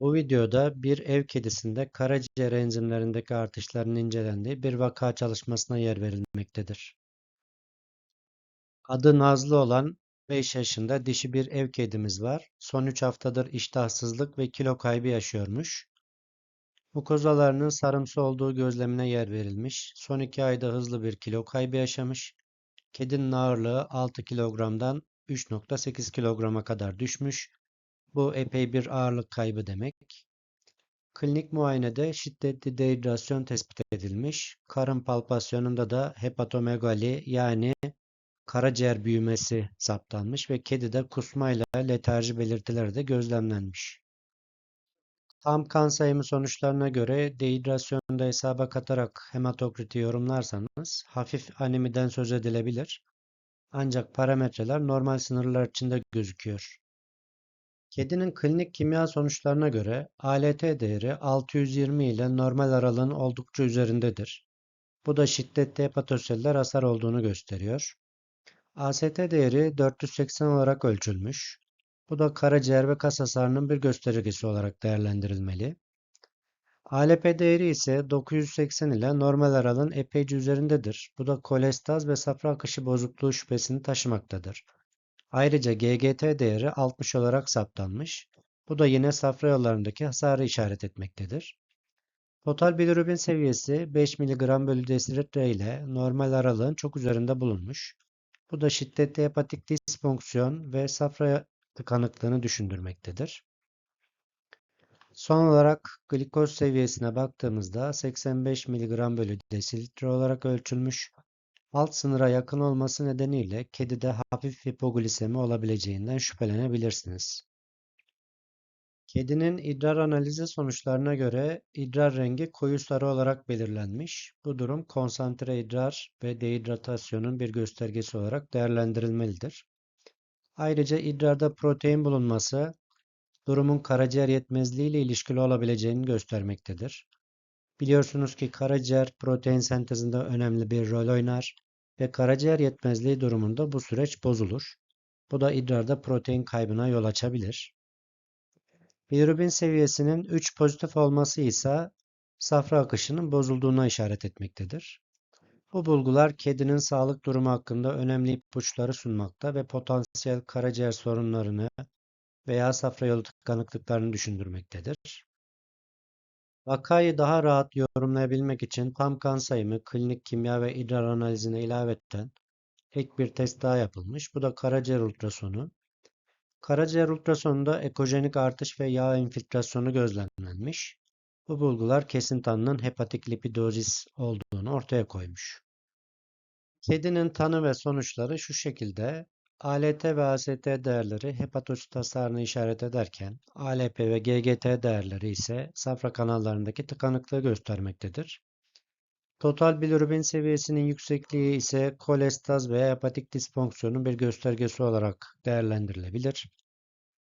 Bu videoda bir ev kedisinde karaciğer enzimlerindeki artışların incelendiği bir vaka çalışmasına yer verilmektedir. Adı Nazlı olan 5 yaşında dişi bir ev kedimiz var. Son 3 haftadır iştahsızlık ve kilo kaybı yaşıyormuş. Mukozalarının sarımsı olduğu gözlemine yer verilmiş. Son 2 ayda hızlı bir kilo kaybı yaşamış. Kedinin ağırlığı 6 kilogramdan 3.8 kilograma kadar düşmüş. Bu epey bir ağırlık kaybı demek. Klinik muayenede şiddetli dehidrasyon tespit edilmiş. Karın palpasyonunda da hepatomegali yani karaciğer büyümesi saptanmış ve kedide kusmayla letarji belirtileri de gözlemlenmiş. Tam kan sayımı sonuçlarına göre dehidrasyonu da hesaba katarak hematokriti yorumlarsanız hafif anemiden söz edilebilir. Ancak parametreler normal sınırlar içinde gözüküyor. Kedinin klinik kimya sonuçlarına göre ALT değeri 620 ile normal aralığın oldukça üzerindedir. Bu da şiddetli hepatoseller hasar olduğunu gösteriyor. AST değeri 480 olarak ölçülmüş. Bu da karaciğer ve kas hasarının bir göstergesi olarak değerlendirilmeli. ALP değeri ise 980 ile normal aralığın epeyce üzerindedir. Bu da kolestaz ve safra akışı bozukluğu şüphesini taşımaktadır. Ayrıca GGT değeri 60 olarak saptanmış. Bu da yine safra yollarındaki hasarı işaret etmektedir. Total bilirubin seviyesi 5 mg bölü desilitre ile normal aralığın çok üzerinde bulunmuş. Bu da şiddetli hepatik disfonksiyon ve safra tıkanıklığını düşündürmektedir. Son olarak glikoz seviyesine baktığımızda 85 mg bölü desilitre olarak ölçülmüş. Alt sınıra yakın olması nedeniyle kedide hafif hipoglisemi olabileceğinden şüphelenebilirsiniz. Kedinin idrar analizi sonuçlarına göre idrar rengi koyu sarı olarak belirlenmiş. Bu durum konsantre idrar ve dehidratasyonun bir göstergesi olarak değerlendirilmelidir. Ayrıca idrarda protein bulunması durumun karaciğer yetmezliği ile ilişkili olabileceğini göstermektedir. Biliyorsunuz ki karaciğer protein sentezinde önemli bir rol oynar ve karaciğer yetmezliği durumunda bu süreç bozulur. Bu da idrarda protein kaybına yol açabilir. Bilirubin seviyesinin 3 pozitif olması ise safra akışının bozulduğuna işaret etmektedir. Bu bulgular kedinin sağlık durumu hakkında önemli ipuçları sunmakta ve potansiyel karaciğer sorunlarını veya safra yolu tıkanıklıklarını düşündürmektedir. Vakayı daha rahat yorumlayabilmek için tam kan sayımı, klinik kimya ve idrar analizine ilaveten ek bir test daha yapılmış. Bu da karaciğer ultrasonu. Karaciğer ultrasonunda ekojenik artış ve yağ infiltrasyonu gözlemlenmiş. Bu bulgular kesin tanının hepatik lipidozis olduğunu ortaya koymuş. Kedinin tanı ve sonuçları şu şekilde. ALT ve AST değerleri hepatosit hasarını işaret ederken ALP ve GGT değerleri ise safra kanallarındaki tıkanıklığı göstermektedir. Total bilirubin seviyesinin yüksekliği ise kolestaz veya hepatik disfonksiyonun bir göstergesi olarak değerlendirilebilir.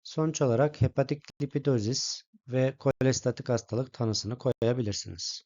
Sonuç olarak hepatik lipidozis ve kolestatik hastalık tanısını koyabilirsiniz.